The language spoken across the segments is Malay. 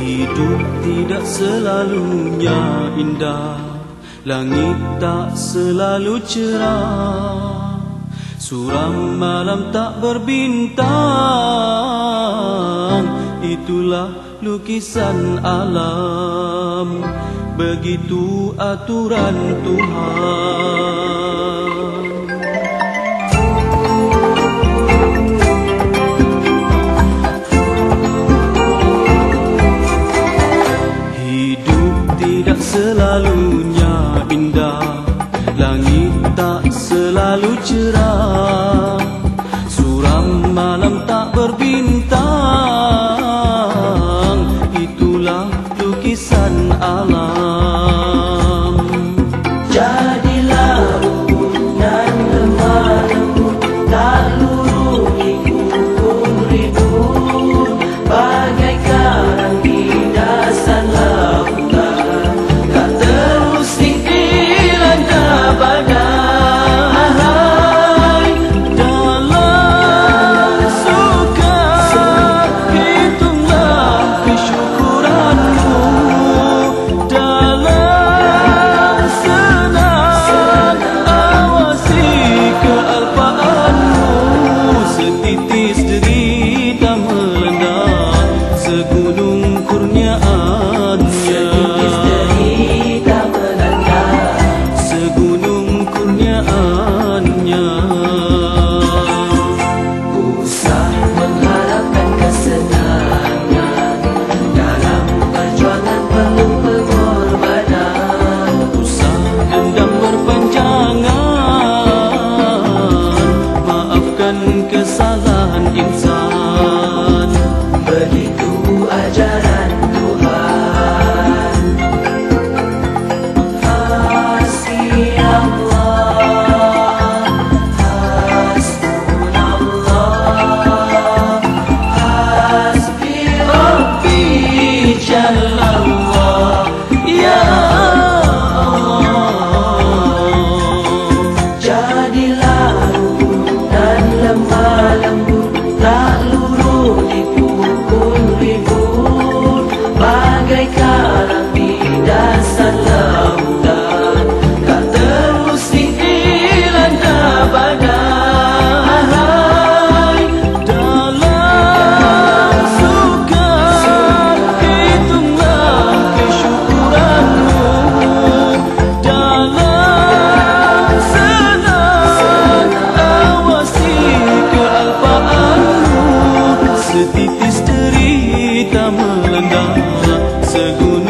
Hidup tidak selalunya indah. Langit tak selalu cerah. Suram malam tak berbintang. Itulah lukisan alam. Begitu aturan Tuhan selalunya indah. Langit tak selalu cerah. Suram malam tak berbintang. Itulah lukisan alam Sagun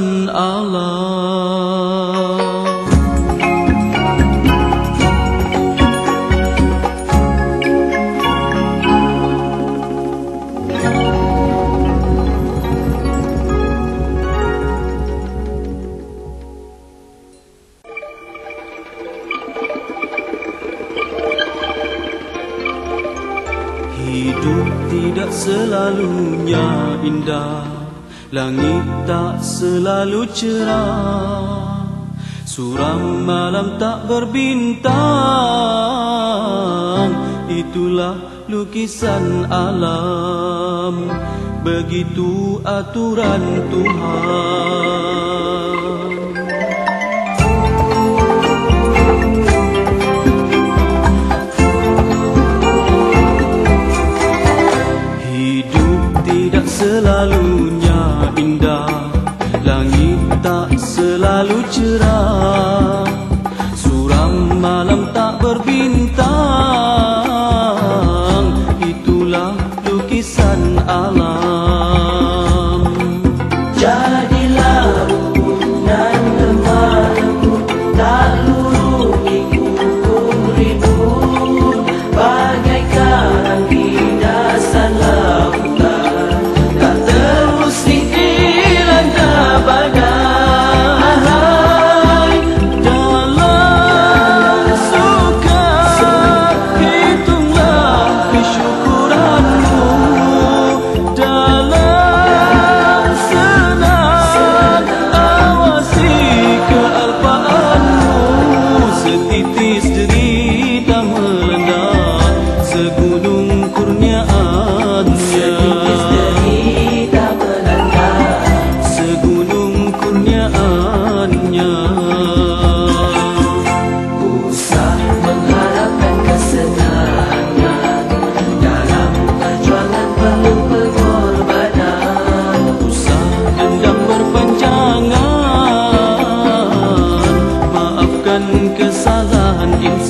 lukisan alam. Hidup tidak selalunya indah Langit tak selalu cerah. Suram malam tak berbintang. Itulah lukisan alam. Begitu aturan Tuhan lukisan alam cứ bukan kesalahan insan